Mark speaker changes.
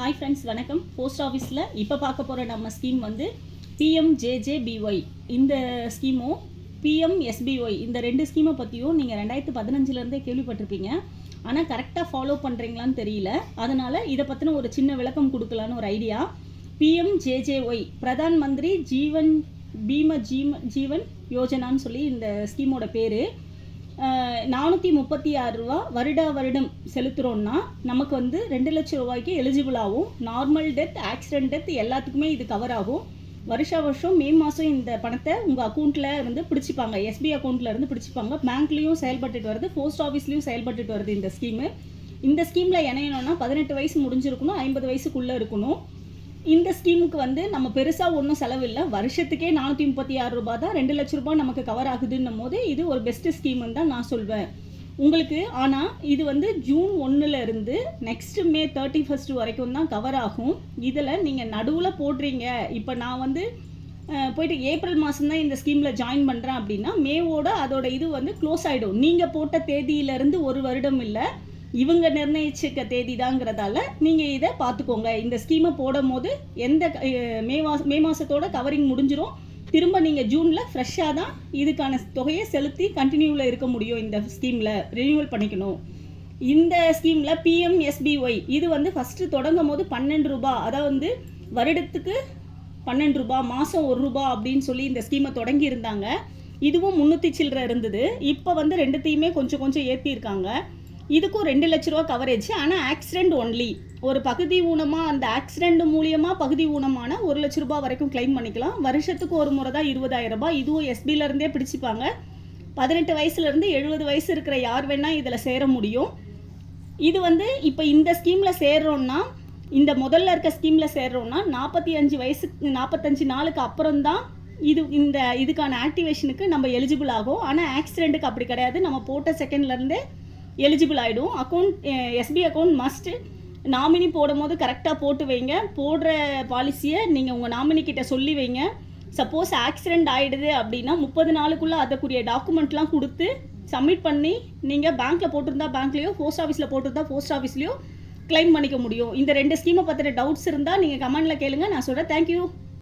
Speaker 1: Hi friends வணக்கம். Post ஆஃபீஸில் இப்போ பார்க்க போகிற நம்ம ஸ்கீம் வந்து பிஎம்ஜேஜேபிஒய் இந்த ஸ்கீமும் பிஎம்எஸ்பிஒய் இந்த ரெண்டு ஸ்கீமை பற்றியும் நீங்கள் ரெண்டாயிரத்து பதினஞ்சுலேருந்தே கேள்விப்பட்டிருப்பீங்க. ஆனால் கரெக்டாக ஃபாலோ பண்ணுறீங்களான்னு தெரியல. அதனால் இதை பற்றின ஒரு சின்ன விளக்கம் கொடுக்கலான்னு ஒரு ஐடியா பிஎம்ஜேஜேஒய் பிரதான் மந்திரி ஜீவன் பீம ஜீம ஜீவன் யோஜனான்னு சொல்லி இந்த ஸ்கீமோட பேர். நானூற்றி முப்பத்தி ஆறு ரூபா வருடா வருடம் செலுத்துகிறோன்னா நமக்கு வந்து ரெண்டு லட்சம் ரூபாய்க்கு எலிஜிபிள் ஆகும். நார்மல் டெத் ஆக்சிடென்ட் டெத் எல்லாத்துக்குமே இது கவர் ஆகும். வருஷா வருஷம் மே மாதம் இந்த பணத்தை உங்கள் அக்கௌண்ட்டில் இருந்து பிடிச்சிப்பாங்க. எஸ்பி அக்கௌண்ட்டில் இருந்து பிடிச்சிப்பாங்க. பேங்க்லேயும் செயல்பட்டுட்டு வருது. போஸ்ட் ஆஃபீஸ்லேயும் செயல்பட்டுட்டு வருது இந்த ஸ்கீமு இந்த ஸ்கீமில் இணையணும்னா பதினெட்டு வயசு முடிஞ்சிருக்கணும் ஐம்பது வயசுக்குள்ளே இருக்கணும். இந்த ஸ்கீமுக்கு வந்து நம்ம பெருசாக ஒன்றும் செலவில்லை. வருஷத்துக்கே நானூற்றி முப்பத்தி ஆறு ரூபாய் தான் ரெண்டு லட்ச ரூபாய் நமக்கு கவர் ஆகுதுன்னும் போது இது ஒரு பெஸ்ட்டு ஸ்கீம்னு தான் நான் சொல்வேன். உங்களுக்கு ஆனால் இது வந்து ஜூன் ஒன்றுலேருந்து நெக்ஸ்ட் மே தேர்ட்டி ஃபர்ஸ்ட் வரைக்கும் தான் கவர் ஆகும். இதில் நீங்கள் நடுவில் போடுறீங்க. இப்போ நான் வந்து போயிட்டு ஏப்ரல் மாதம் தான் இந்த ஸ்கீமில் ஜாயின் பண்ணுறேன் அப்படின்னா மேவோட அதோட இது வந்து க்ளோஸ் ஆகிடும் நீங்கள் போட்ட தேதியிலேருந்து ஒரு வருடம் இல்லை. இவங்க நிர்ணயிச்சிருக்க தேதி தாங்கிறதால நீங்கள் இதை பார்த்துக்கோங்க. இந்த ஸ்கீமை போடும் போது எந்த மே மாதம் மே மாதத்தோட கவரிங் முடிஞ்சிடும் திரும்ப நீங்கள் ஜூனில் ஃப்ரெஷ்ஷாக தான் இதுக்கான தொகையை செலுத்தி கண்டினியூவில் இருக்க முடியும் இந்த ஸ்கீமில் ரினியூவல் பண்ணிக்கணும். இந்த ஸ்கீமில் பிஎம்எஸ்பிஒய் இது வந்து ஃபஸ்ட்டு தொடங்கும் போது பன்னெண்டு ரூபா அதாவது வந்து வருடத்துக்கு பன்னெண்டு ரூபா மாதம் ஒரு ரூபா அப்படின்னு சொல்லி இந்த ஸ்கீமை தொடங்கி இருந்தாங்க. இதுவும் முந்நூற்றி சில்லற இருந்தது. இப்போ வந்து ரெண்டுத்தையுமே கொஞ்சம் கொஞ்சம் ஏற்றிருக்காங்க இதுக்கும் ரெண்டு லட்ச ரூபா கவரேஜ் ஆனால் ஆக்சிடென்ட் ஒன்லி ஒரு பகுதி ஊனமாக அந்த ஆக்சிடென்ட் மூலியமாக பகுதி ஊனமான ஒரு லட்ச ரூபா வரைக்கும் க்ளைம் பண்ணிக்கலாம். வருஷத்துக்கு ஒரு முறை தான் இருபதாயிரம் ரூபாய். இதுவும் எஸ்பிலேருந்தே பிடிச்சிப்பாங்க. பதினெட்டு வயசுலேருந்து எழுபது வயசு இருக்கிற யார் வேணால் இதில் சேர முடியும். இது வந்து இப்போ இந்த ஸ்கீமில் சேர்றோம்னா இந்த முதல்ல இருக்க ஸ்கீமில் சேர்றோன்னா நாற்பத்தி அஞ்சு வயசு நாற்பத்தஞ்சு நாளுக்கு அப்புறம் தான் இது இந்த இதுக்கான ஆக்டிவேஷனுக்கு நம்ம எலிஜிபிள் ஆகும். ஆனால் ஆக்சிடெண்ட்டுக்கு அப்படி கிடையாது. நம்ம போட்ட செகண்ட்லேருந்தே எலிஜிபிள் ஆகிடும் account SP account must nominee போடும்போது கரெக்டாக போட்டு வைங்க. போடுற பாலிசியை நீங்கள் உங்கள் நாமினி கிட்ட சொல்லி வைங்க. சப்போஸ் ஆக்சிடெண்ட் ஆகிடுது அப்படின்னா முப்பது நாளுக்குள்ளே அதற்குரிய டாக்குமெண்ட்லாம் கொடுத்து சப்மிட் பண்ணி நீங்கள் பேங்க்கில் போட்டிருந்தா பேங்க்லேயோ போஸ்ட் ஆஃபீஸில் போட்டிருந்தா போஸ்ட் ஆஃபீஸ்லேயோ கிளைம் பண்ணிக்க முடியும். இந்த ரெண்டு ஸ்கீமை பற்றின டவுட்ஸ் இருந்தால் நீங்கள் கமெண்டில் கேளுங்க. நான் சொல்கிறேன் தேங்க்யூ